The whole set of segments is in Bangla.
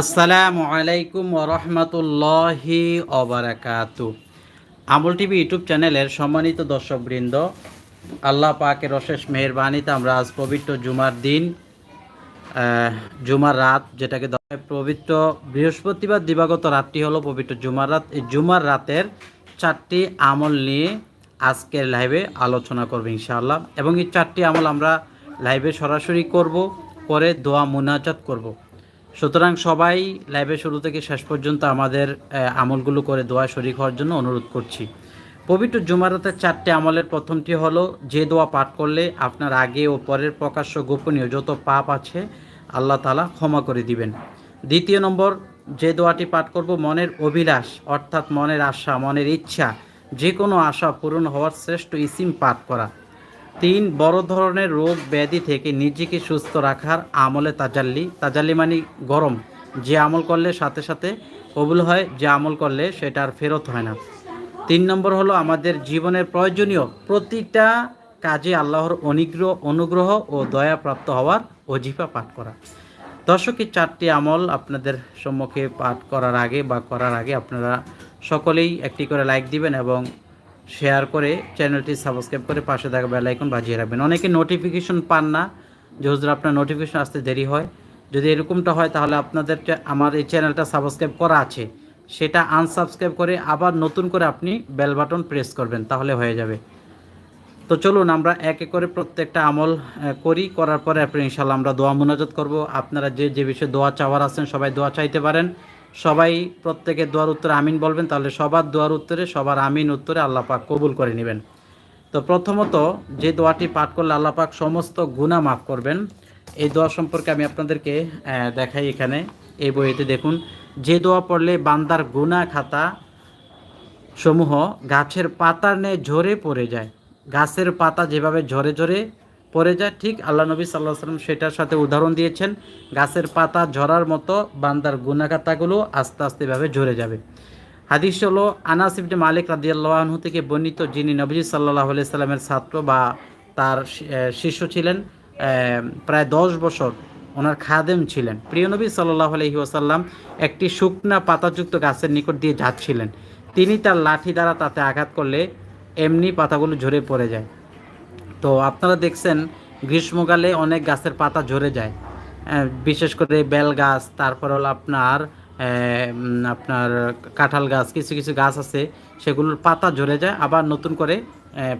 আসসালামু আলাইকুম ওরহমতুল্লাহি অবরাকাতু আমল টিভি ইউটিউব চ্যানেলের সম্মানিত দর্শকবৃন্দ, আল্লাহ পাকের অশেষ মেহরবানিতে আমরা আজ পবিত্র জুমার দিন জুমার রাত, যেটাকে পবিত্র বৃহস্পতিবার, দিবাগত রাতটি হলো পবিত্র জুমার রাত। এই জুমার রাতের চারটি আমল নিয়ে আজকের লাইভে আলোচনা করব ইনশাআল্লাহ। এবং এই চারটি আমল আমরা লাইভে সরাসরি করব, পরে দোয়া মুনাজাত করব। সুতরাং সবাই লাইভে শুরু থেকে শেষ পর্যন্ত আমাদের আমলগুলো করে দোয়া শরিক হওয়ার জন্য অনুরোধ করছি। পবিত্র জুমারাতের চারটে আমলের প্রথমটি হলো, যে দোয়া পাঠ করলে আপনার আগে ও পরের প্রকাশ্য গোপনীয় যত পাপ আছে, আল্লাহ তালা ক্ষমা করে দিবেন। দ্বিতীয় নম্বর, যে দোয়াটি পাঠ করব মনের অভিলাষ, অর্থাৎ মনের আশা, মনের ইচ্ছা যে কোনো আশা পূরণ হওয়ার শ্রেষ্ঠ ইসিম পাঠ করা। তিন বড় ধরনের রোগ ব্যাধি থেকে নিজেকে সুস্থ রাখার আমলে তাজাল্লি। তাজাল্লি মানে গরম। যে আমল করলে সাথে সাথে কবুল হয়, যে আমল করলে সেটা আর ফেরত হয় না। তিন নম্বর হলো আমাদের জীবনের প্রয়োজনীয় প্রতিটা কাজে আল্লাহর অনুগ্রহ অনুগ্রহ ও দয়া প্রাপ্ত হওয়ার অজিফা পাঠ করা। দর্শকের চারটি আমল আপনাদের সম্মুখে পাঠ করার আগে বা করার আগে আপনারা সকলেই একটি করে লাইক দিবেন এবং শেয়ার করে চ্যানেলটি সাবস্ক্রাইব করে পাশে থাকা বেল আইকন বাজিয়ে রাখবেন। অনেকে নোটিফিকেশন পান না। যে হুজুর, আপনার নোটিফিকেশন আসতে দেরি হয়। যদি এরকমটা হয়, তাহলে আপনাদের আমার এই চ্যানেলটা সাবস্ক্রাইব করা আছে। সেটা আনসাবস্ক্রাইব করে আবার নতুন করে আপনি বেল বাটন প্রেস করবেন, তাহলে হয়ে যাবে। তো চলুন, আমরা এক এক করে প্রত্যেকটা আমল করি। করার পরে আপনি ইনশাল্লাহ আমরা দোয়া মোনাজত করব। আপনারা যে যে বিষয়ে দোয়া চাওয়ার আছেন, সবাই দোয়া চাইতে পারেন। সবাই প্রত্যেকের দোয়ার উত্তরে আমিন বলবেন, তাহলে সবার দোয়ার উত্তরে, সবার আমিন উত্তরে আল্লাহ পাক কবুল করে নেবেন। তো প্রথমত যে দোয়াটি পাঠ করলে আল্লাহ পাক সমস্ত গুনাহ মাফ করবেন, এই দোয়া সম্পর্কে আমি আপনাদেরকে দেখাই এখানে, এই বইতে দেখুন, যে দোয়া পড়লে বান্দার গুনাহ খাতা সমূহ গাছের পাতার ন্যায় ঝরে পড়ে যায়। গাছের পাতা যেভাবে ঝরে ঝরে পড়ে যায়, ঠিক আল্লাহ নবী সাল্লাহ সাল্লাম সেটার সাথে উদাহরণ দিয়েছেন, গাছের পাতা ঝরার মতো বান্দার গুণাকাতাগুলো আস্তে আস্তে ভাবে ঝরে যাবে। হাদিস হলো, আনাস মালিক রাদিয়াল্লাহু থেকে বর্ণিত যিনি নবীজি সাল্লাহ সাল্লামের ছাত্র বা তার শিষ্য ছিলেন প্রায় দশ বছর ওনার খাদেম ছিলেন। প্রিয় নবী সাল্লাহ আলহি ওসাল্লাম একটি শুকনা পাতাযুক্ত গাছের নিকট দিয়ে যাচ্ছিলেন। তিনি তার লাঠি দ্বারা তাতে আঘাত করলে এমনি পাতাগুলো ঝরে পড়ে যায়। তো আপনারা দেখছেন, গ্রীষ্মকালে অনেক গাছের পাতা ঝরে যায়। বিশেষ করে বেল গাছ, তারপর হলো আপনার আপনার কাঁঠাল গাছ, কিছু কিছু গাছ আছে, সেগুলোর পাতা ঝরে যায়, আবার নতুন করে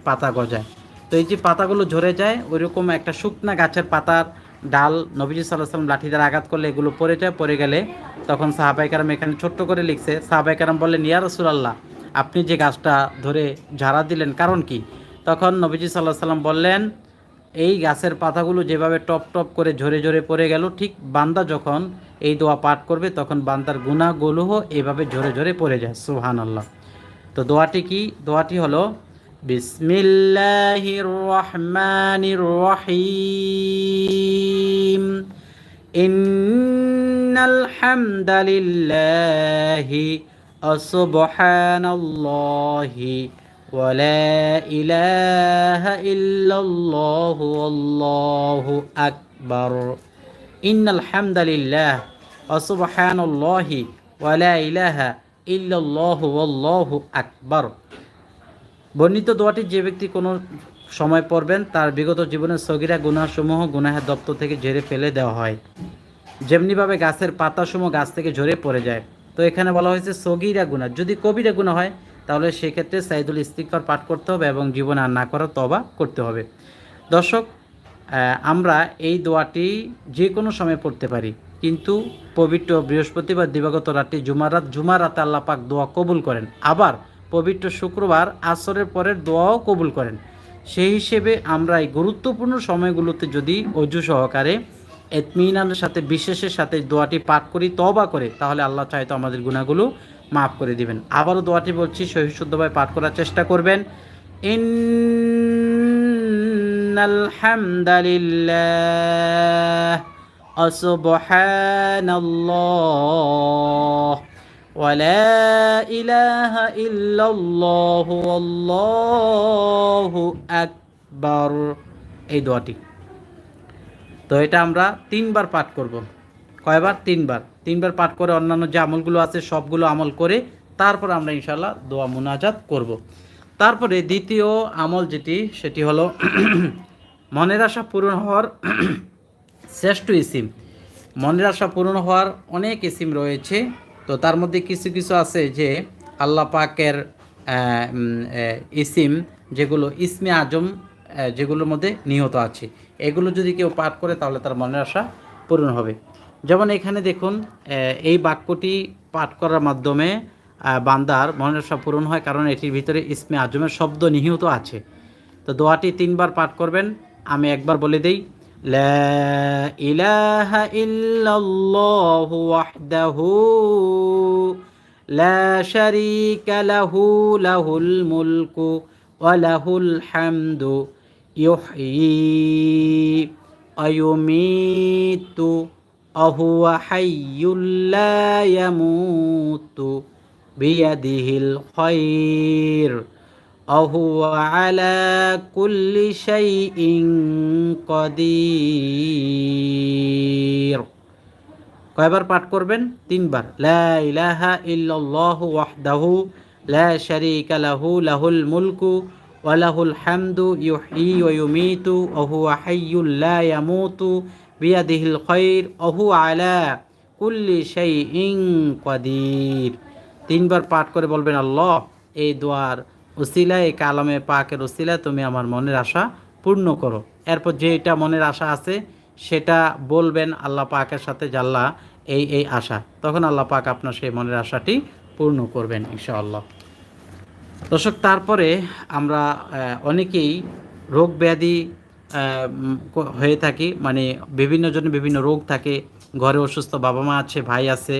পাতা গজায়। তো এই যে পাতাগুলো ঝরে যায়, ওইরকম একটা শুকনা গাছের পাতার ডাল নবীজি সাল্লাহ সাল্লাম লাঠি দ্বারা আঘাত করলে এগুলো পড়ে যায়, পড়ে গেলে তখন সাহাবাইকারাম এখানে ছোট্ট করে লিখছে সাহাবাইকারাম বললেন, ইয়া রসুলাল্লাহ, আপনি যে গাছটা ধরে ঝাড়া দিলেন, কারণ কি? তখন নবীজি সাল্লাহ সাল্লাম বললেন, এই গাছের পাতাগুলো যেভাবে টপ টপ করে ঝরে ঝরে পড়ে গেল, ঠিক বান্দা যখন এই দোয়া পাঠ করবে, তখন বান্দার গুণাগুলোও এভাবে ঝরে ঝরে পড়ে যায়। সুহান আল্লাহ তো দোয়াটি কি? দোয়াটি হলো, বিসমিল্লাহির রহমানির রহিম। ইন্নাল ولا إله إلا الله والله أكبر إن الحمد لله وسبحان الله ولا إله إلا الله والله أكبر বর্ণিত দোয়াটি যে ব্যক্তি কোনো সময় পড়বেন তার বিগত জীবনের সগিরা গুনাহসমূহ গুনাহের দপ্তর থেকে ঝেড়ে ফেলে দেওয়া হয় যেমনিভাবে গাছের পাতাসমূহ গাছ থেকে ঝরে পড়ে যায় তো এখানে বলা হয়েছে সগিরা গুণা যদি কবিরা গুণা হয় তাহলে সেক্ষেত্রে সাইদুল ইস্তিকর পাঠ করতে হবে এবং জীবনে আর না করার তবা করতে হবে। দর্শক আমরা এই দোয়াটি যে কোনো সময় পড়তে পারি, কিন্তু পবিত্র বৃহস্পতিবার দিবাগত রাত জুমার রাতে আল্লাহ পাক দোয়া কবুল করেন। আবার পবিত্র শুক্রবার আসরের পরের দোয়াও কবুল করেন। সেই হিসেবে আমরা এই গুরুত্বপূর্ণ সময়গুলোতে যদি অজু সহকারে এতমিনানের সাথে, বিশেষের সাথে দোয়াটি পাঠ করি তবা করে, তাহলে আল্লাহ চাইতো আমাদের গুণাগুলো মাফ করে দিবেন আবারও দোয়াটি বলছি সহিশুদ্ধভাবে পাঠ করার চেষ্টা করবেন ইন্নাল হামদালিল্লাহ সুবহানাল্লাহ ولا إله إلا الله والله أكبر এই দোয়াটি তো তো এটা আমরা তিনবার পাঠ করব কয়বার তিনবার তিনবার পাঠ করে অন্যান্য যে আমলগুলো আছে, সবগুলো আমল করে তারপর আমরা ইনশাল্লাহ দোয়া মুনাজাত করব। তারপরে দ্বিতীয় আমল যেটি, সেটি হলো মনের আশা পূরণ হওয়ার শ্রেষ্ঠ ইসিম। মনের আশা পূরণ হওয়ার অনেক ইসিম রয়েছে। তো তার মধ্যে কিছু কিছু আছে যে আল্লাহ পাকের ইসিম যেগুলো ইসমে আজম যেগুলোর মধ্যে নিহত আছে। এগুলো যদি কেউ পাঠ করে তাহলে তার মনের আশা পূরণ হবে। যেমন এখানে দেখুন এই বাক্যটি পাঠ করার মাধ্যমে বান্দার মনের আশা পূরণ হয়, কারণ এটির ভিতরে ইসমে আজমের শব্দ নিহিত আছে। তো দোয়াটি তিনবার পাঠ করবেন, আমি একবার বলে দেই ইলাহা লাহু মুলকু লাহুল অহুয়া হাইয়ুল্লায়ামুতু বিয়াদিহিল খৈর অহুয়া আলা কুল্লি শাইইন কদির কয়বার পাঠ করবেন? তিনবার। লা ইলাহা ইল্লাল্লাহু ওয়াহদাহু লা শারীকা লাহু, লাহুল মুলকু ওয়া লাহুল হামদু ইউহয়ী ওয়া ইউমীতু ওয়া হুয়া হাইয়্যুল লা ইয়ামূতু বিয়াদিহিল ওয়া হুয়া আলা কুল্লি শাইইন কাদির। তিনবার পাঠ করে বলবেন, আল্লাহ, এই দোয়ার উসিলা, এই কালামে পাকের উসিলা তুমি আমার মনের আশা পূর্ণ করো। এরপর যেটা মনের আশা আছে, সেটা বলবেন আল্লাহ পাকের সাথে জাল্লা এই এই আশা। তখন আল্লাহ পাক আপনার সেই মনের আশাটি পূর্ণ করবেন, ইনশাআল্লাহ। দর্শক, তারপরে আমরা অনেকেই রোগ ব্যাধি হয়ে থাকি। মানে বিভিন্ন জনের বিভিন্ন রোগ থাকে। ঘরে অসুস্থ বাবা মা আছে, ভাই আছে।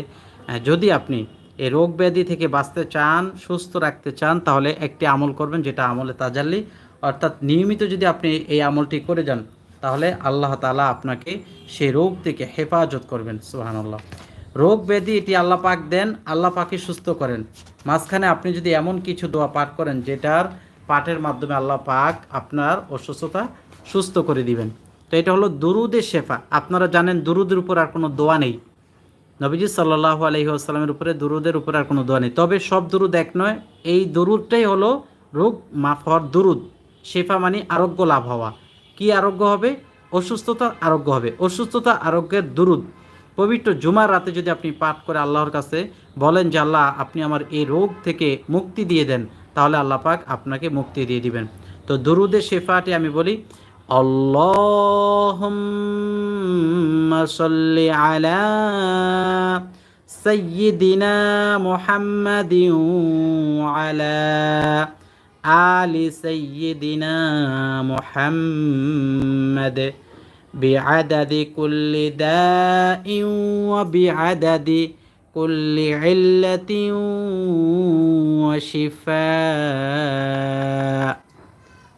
যদি আপনি এই রোগ ব্যাধি থেকে বাঁচতে চান, সুস্থ রাখতে চান, তাহলে একটি আমল করবেন, যেটা আমলে তাজাল্লি। অর্থাৎ নিয়মিত যদি আপনি এই আমলটি করে যান, তাহলে আল্লাহ তাআলা আপনাকে সেই রোগ থেকে হেফাজত করবেন, সুবহানাল্লাহ। রোগ ব্যাধি এটি আল্লাহ পাক দেন, আল্লাহ পাকে সুস্থ করেন। মাঝখানে আপনি যদি এমন কিছু দোয়া পাঠ করেন, যেটার পাঠের মাধ্যমে আল্লাহ পাক আপনার অসুস্থতা সুস্থ করে দিবেন। তো এটা হলো দুরুদের শেফা। আপনারা জানেন দুরুদের উপর আর কোনো দোয়া নেই। নবীজি সাল্লাহ আলহি আসসালামের উপরে দুরুদের উপর আর কোনো দোয়া নেই। তবে সব দুরুদ এক নয়, এই দুরুদটাই হলো রোগ মাফ হওয়ার দুরুদ। শেফা মানে আরোগ্য লাভ হওয়া। কি আরোগ্য হবে? অসুস্থতা আরোগ্য হবে। অসুস্থতা আরোগ্যের দুরুদ। পবিত্র জুমার রাতে যদি আপনি পাঠ করে আল্লাহর কাছে বলেন যে, আল্লাহ, আপনি আমার এই রোগ থেকে মুক্তি দিয়ে দেন, তাহলে আল্লাহ পাক আপনাকে মুক্তি দিয়ে দিবেন। তো দুরুদের শেফাটি আমি বলি اللهم صل على سيدنا محمد وعلى آل سيدنا محمد بعدد كل داء وبعدد كل علة وشفاء.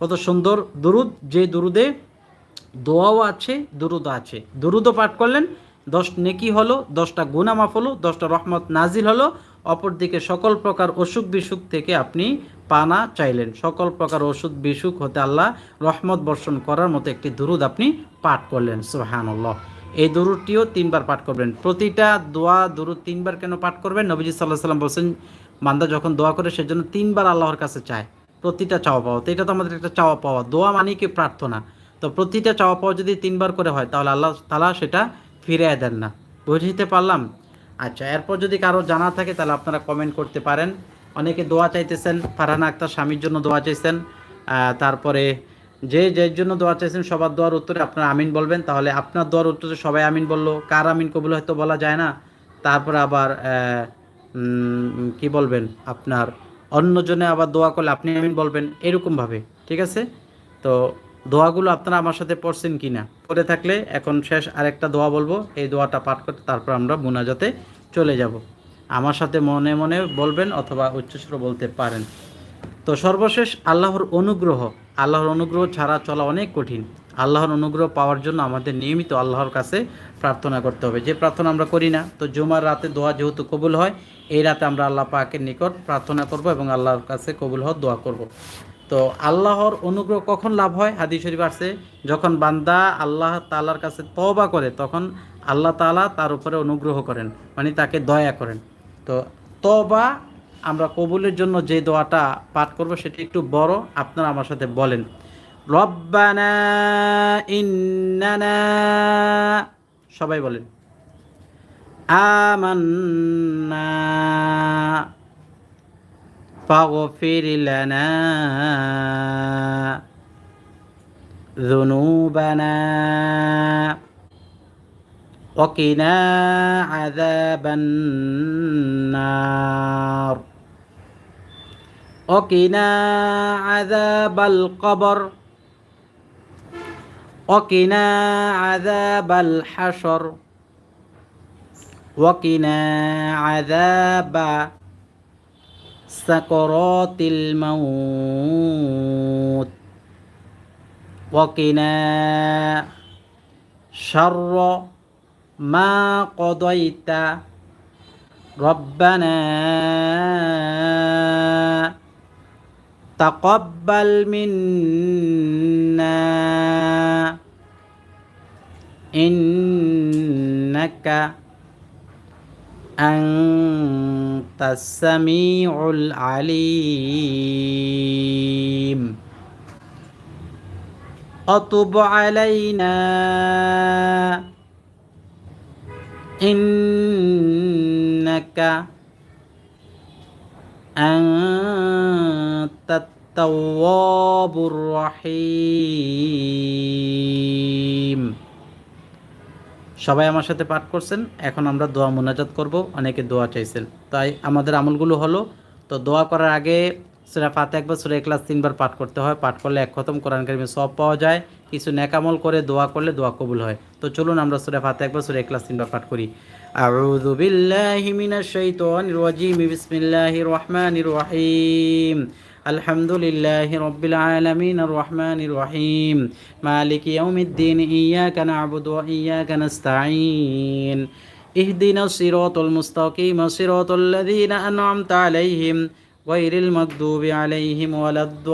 কত সুন্দর দুরুদ, যে দুরুদে দোয়াও আছে, দুরুদ আছে। দুরুদও পাঠ করলেন, দশ নেকি হলো, দশটা গুনামাফ হলো, দশটা রহমত নাজিল হলো, অপরদিকে সকল প্রকার অসুখ বিসুখ থেকে আপনি পানা চাইলেন। সকল প্রকার ওষুধ বিসুখ হতে আল্লাহ রহমত বর্ষণ করার মতো একটি দুরুদ আপনি পাঠ করলেন সুহানুল্লাহ এই দুরুদটিও তিনবার পাঠ করবেন। প্রতিটা দোয়া দুরুদ তিনবার কেন পাঠ করবেন? নবীজি সাল্লাহ সাল্লাম বলছেন মান্দা যখন দোয়া করে সেজন্য তিনবার আল্লাহর কাছে চায়। প্রতিটা চাওয়া পাওয়া, তো এটা তো আমাদের একটা চাওয়া পাওয়া। দোয়া মানে কি প্রার্থনা? তো প্রতিটা চাওয়া পাওয়া যদি তিনবার করে হয়, তাহলে আল্লাহ তালা সেটা ফিরিয়ে দেন না। বুঝতে পারলাম? আচ্ছা এরপর যদি কারও জানা থাকে, তাহলে আপনারা কমেন্ট করতে পারেন। অনেকে দোয়া চাইতেছেন, ফারহানা আক্তার স্বামীর জন্য দোয়া চাইছেন তারপরে যে যের জন্য দোয়া চাইছেন, সবার দোয়ার উত্তরে আপনারা আমিন বলবেন। তাহলে আপনার দোয়ার উত্তরে সবাই আমিন বলল। কার আমিন কবুল হয়তো বলা যায় না। তারপরে আবার কি বলবেন আপনার? অন্যজনে আবার দোয়া করলে আপনি আমিন বলবেন এরকমভাবে, ঠিক আছে? তো দোয়াগুলো আপনারা আমার সাথে পড়ছেন কি না পড়ে থাকলে এখন শেষ আরেকটা দোয়া বলব, এই দোয়াটা পাঠ করতে তারপর আমরা মুনাজাতে চলে যাব। আমার সাথে মনে মনে বলবেন অথবা উচ্চস্বর বলতে পারেন। তো সর্বশেষ আল্লাহর অনুগ্রহ আল্লাহর অনুগ্রহ ছাড়া চলা অনেক কঠিন। আল্লাহর অনুগ্রহ পাওয়ার জন্য আমাদের নিয়মিত আল্লাহর কাছে প্রার্থনা করতে হবে। যে প্রার্থনা আমরা করি না, তো জুমার রাতে দোয়া যেহেতু কবুল হয়, এই রাতে আমরা আল্লাহ পাকের নিকট প্রার্থনা করব এবং আল্লাহর কাছে কবুল হওয়ার দোয়া করব। তো আল্লাহর অনুগ্রহ কখন লাভ হয়? হাদিস শরীফ আছে যখন বান্দা আল্লাহ তালার কাছে তওবা করে, তখন আল্লাহ তাআলা তার উপরে অনুগ্রহ করেন মানে তাকে দয়া করেন। তো তবা আমরা কবুলের জন্য যে দোয়াটা পাঠ করব, সেটি একটু বড়, আপনারা আমার সাথে বলেন। রব্বানা ইন্নানা সবাই বলেন আমান্না ফাগফির লানা ذنوبنا وقنا عذاب النار وقنا عذاب القبر وقنا عذاب الحشر. وقنا عذاب سكرات الموت. وقنا شر ما قضيت. ربنا تقبل منا. إنك أنت السميع العليم أطب علينا إنك أنت التواب الرحيم সবাই আমার সাথে পাঠ করছেন, এখন আমরা দোয়া মোনাজাত করব, অনেকে দোয়া চাইছেন। তাই আমাদের আমলগুলো হলো, তো দোয়া করার আগে সেটা ফাতে একবার, সুরা ক্লাস তিনবার পাঠ করতে হয়। পাঠ করলে এক খতম, কোরআন কারিমে সব পাওয়া যায়। কিছু নেকামল করে দোয়া করলে দোয়া কবুল হয়। তো চলুন আমরা সুরে ফাতে একবার, সুরে ক্লাস তিনবার পাঠ করি। আউযু মিনাশ শাইতানির রাজিম, বিসমিল্লাহির রহমানির রহিম। الرحيم الحمد لله رب العالمين الرحمن الرحيم مالك يوم الدين إياك نعبد وإياك نستعين اهدنا الصراط المستقيم صراط الذين أنعمت عليهم غير المغضوب عليهم ولا الضالين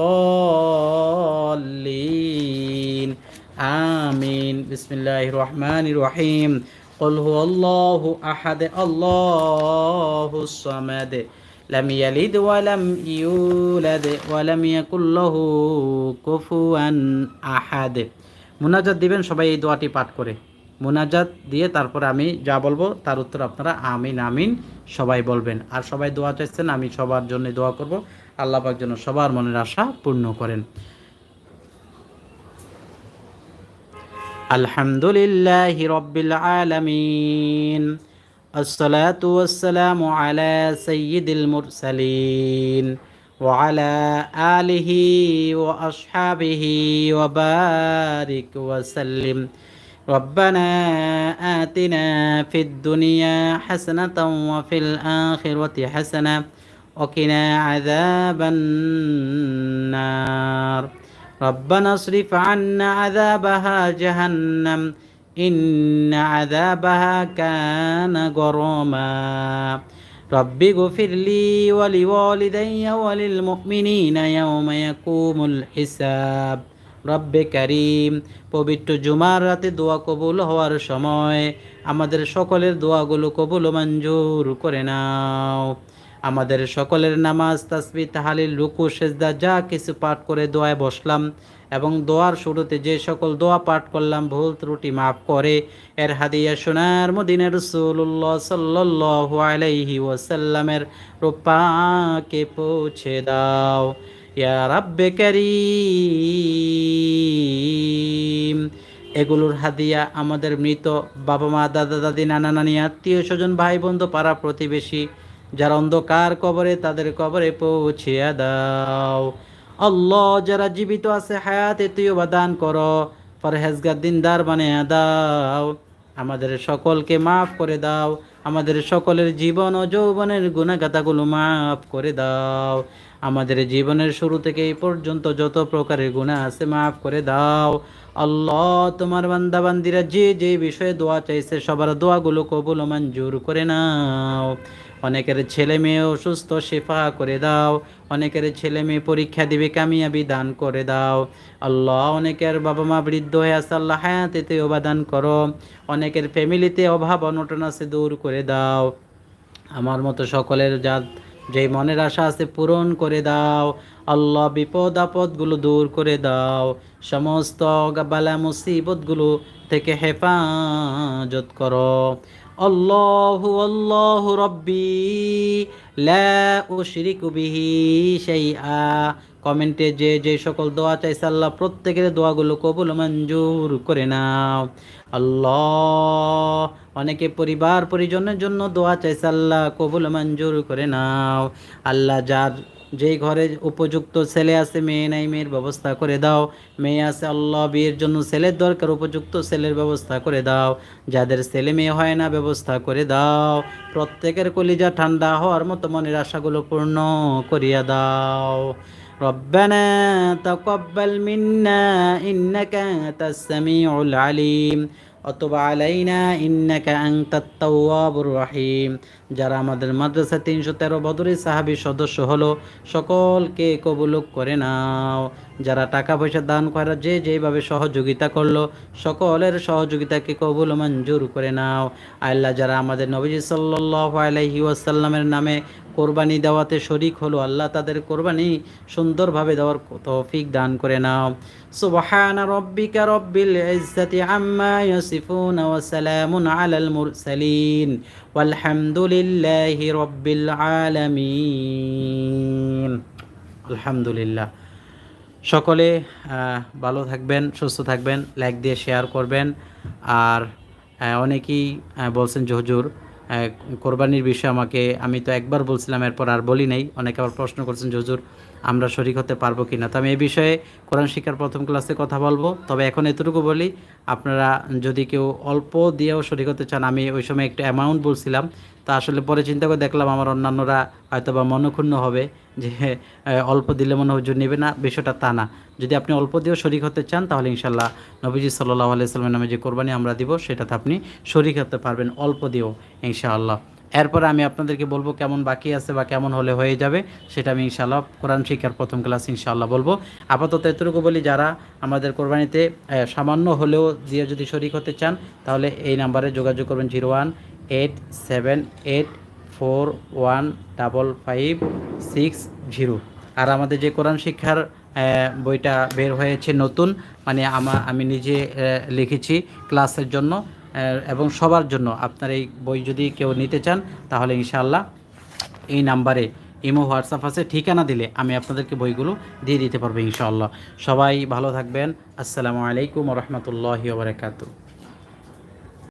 آمين بسم الله الرحمن الرحيم قل هو الله أحد الله الصمد لم يلد ولم يولد ولم يكن له كفوا أحد মুনাজাত দিবেন সবাই এই দোয়াটি পাঠ করে মুনাজাত দিয়ে তারপরে আমি যা বলবো তার উত্তর আপনারা আমিন আমিন সবাই বলবেন আর সবাই দোয়া চাইছেন আমি সবার জন্য দোয়া করব আল্লাহ পাক যেন সবার মনের আশা পূর্ণ করেন الحمد لله رب العالمين الصلاة والسلام على سيد المرسلين وعلى آله وأصحابه وبارك وسلم. ربنا آتنا في الدنيا حسنة وفي الآخرة حسنة وقنا عذاب النار. ربنا اصرف عنا عذابها جهنم إن عذابها كان غراما رب اغفر لي ولوالدي وللمؤمنين يوم يقوم الحساب রব্বে করিম পবিত্র জুমার রাতে দোয়া কবুল হওয়ার সময় আমাদের সকলের দোয়াগুলো কবুল মঞ্জুর করে নাও আমাদের সকলের নামাজ তাসবি তাহালিল রুকু সেজদা যা কিছু পাঠ করে দোয়ায় বসলাম এবং দোয়ার শুরুতে যে সকল দোয়া পাঠ করলাম, ভুল ত্রুটি মাফ করে। এর হাদিয়া সোনার মদিনা রসুল্লাহ সাল্লাহ আলাইহি ওয়াসাল্লামের রূপাকে পৌঁছে দাও। ইয়া রাব্বে করিম। এগুলোর হাদিয়া আমাদের মৃত বাবা মা, দাদা দাদি, নানা নানি, আত্মীয় স্বজন ভাই বন্ধু পাড়া প্রতিবেশী, যারা অন্ধকার কবরে তাদের কবরে পৌঁছিয়া দাও। আল্লাহ যারা জীবিত আছে হায়াতে তুই দান করো, পরহেজগার, দিনদার বানিয়ে দাও। আমাদের সকলকে মাফ করে দাও। আমাদের সকলের জীবন ও যৌবনের গুণাগাতাগুলো মাফ করে দাও। আমাদের জীবনের শুরু থেকে এই পর্যন্ত যত প্রকারের গুণা আছে মাফ করে দাও। আল্লাহ তোমার বান্দা বান্দিরা যে যে বিষয়ে দোয়া চাইছে, সবার দোয়াগুলো কবুল মঞ্জুর করে নাও। অনেকের ছেলে মেয়ে অসুস্থ, শেফা করে দাও। অনেকের ছেলে মেয়ে পরীক্ষা দিবে, কামিয়াবি দান করে দাও। আল্লাহ অনেকের বাবা মা বৃদ্ধ হয়ে আছে, আল্লাহ হায়াতেতে অবাদান করো। অনেকের ফ্যামিলিতে অভাব, অনটন আছে, দূর করে দাও। আমার মতো সকলের যা যে মনের আশা আছে, পূরণ করে দাও। আল্লাহ বিপদ, আপদগুলো দূর করে দাও। সমস্ত বালা মুসিবতগুলো থেকে হেফাজত করো। আল্লাহ আল্লাহ রব্বি লা সেই আ কমেন্টে যে যে সকল দোয়া চাইছে আল্লাহ, প্রত্যেকের দোয়াগুলো কবুল মঞ্জুর করে নাও। আল্লাহ, অনেকে পরিবার পরিজনের জন্য দোয়া চাইছে আল্লাহ, কবুল মঞ্জুর করে নাও। আল্লাহ যার যেই ঘরে উপযুক্ত ছেলে আছে মেয়ে নাই মেয়ের ব্যবস্থা করে দাও মেয়ে আছে আল্লাহ বিয়ের জন্য ছেলের দরকার উপযুক্ত ছেলের ব্যবস্থা করে দাও যাদের ছেলে মেয়ে হয় না ব্যবস্থা করে দাও প্রত্যেকের কলিজা ঠান্ডা হওয়ার মতো মনের আশাগুলো পূর্ণ করিয়া দাও ربنا تقبل منا إنك أنت السميع العليم অতবা আলাইনা ইন্নাকা আনতাত তাওয়াবুর রহিম। যারা আমাদের মাদ্রাসা তিনশো তেরো বদরি সাহাবি সদস্য হলো, সকলকে কবুল করে নাও। যারা টাকা পয়সা দান করার যে যেভাবে সহযোগিতা করল, সকলের সহযোগিতাকে কবুল মঞ্জুর করে নাও। আল্লাহ, যারা আমাদের নবীজি সাল্লাল্লাহু আলাইহি ওয়াসাল্লামের নামে কোরবানি দেওয়াতে শরিক হলো। আল্লাহ তাদের কোরবানি সুন্দরভাবে দেওয়ার তৌফিক দান করে নাও। সুবহান রব্বিকা রব্বিল ইজ্জাতি আম্মা ইয়াসিফুন ওয়া সালামুন আলাল মুরসালিন। ওয়ালহামদুলিল্লাহি রব্বিল আলামিন। আলহামদুলিল্লাহ। সকলে ভালো থাকবেন সুস্থ থাকবেন লাইক দিয়ে শেয়ার করবেন। আর অনেকেই বলছেন যে হুজুর আহ, কোরবানির বিষয়ে আমাকে, আমি তো একবার বলছিলাম, এরপর আর বলি নাই। অনেকে আবার প্রশ্ন করছেন, যে আমরা শরিক হতে পারব কি না তো আমি এই বিষয়ে কোরআন শিক্ষার প্রথম ক্লাসে কথা বলব। তবে এখন এতটুকু বলি, আপনারা যদি কেউ অল্প দিয়েও শরিক হতে চান, আমি ওই সময় একটু অ্যামাউন্ট বলছিলাম। তা আসলে পরে চিন্তা করে দেখলাম আমার অন্যান্যরা হয়তো বা মনক্ষুণ্ণ হবে যে অল্প দিলে মনে হুজুর নেবে না, বিষয়টা তা না। যদি আপনি অল্প দিয়েও শরিক হতে চান, তাহলে ইনশাল্লাহ নবীজি সাল্লাহ আলাইসাল্লামের নামে যে কোরবানি আমরা দিব, সেটাতে আপনি শরিক হতে পারবেন অল্প দিয়েও, ইনশাআল্লাহ। এরপরে আমি আপনাদেরকে বলব কেমন বাকি আছে বা কেমন হলে হয়ে যাবে, সেটা আমি ইনশাআল্লাহ কোরআন শিক্ষার প্রথম ক্লাস ইনশাআল্লাহ বলব। আপাতত এতটুকু বলি, যারা আমাদের কোরবানিতে সামান্য হলেও দিয়ে যদি শরিক হতে চান, তাহলে এই নাম্বারে যোগাযোগ করবেন zero one eight seven eight four one double five six zero আর আমাদের যে কোরআন শিক্ষার বইটা বের হয়েছে নতুন মানে আমা, আমি নিজে লিখেছি ক্লাসের জন্য এবং সবার জন্য। আপনার এই বই যদি কেউ নিতে চান, তাহলে ইনশাআল্লাহ এই নাম্বারে ইমো, হোয়াটসঅ্যাপ আছে, ঠিকানা দিলে আমি আপনাদেরকে বইগুলো দিয়ে দিতে পারব ইনশাআল্লাহ। সবাই ভালো থাকবেন। আসসালামু আলাইকুম রহমতুল্লাহি ওবরাকাতু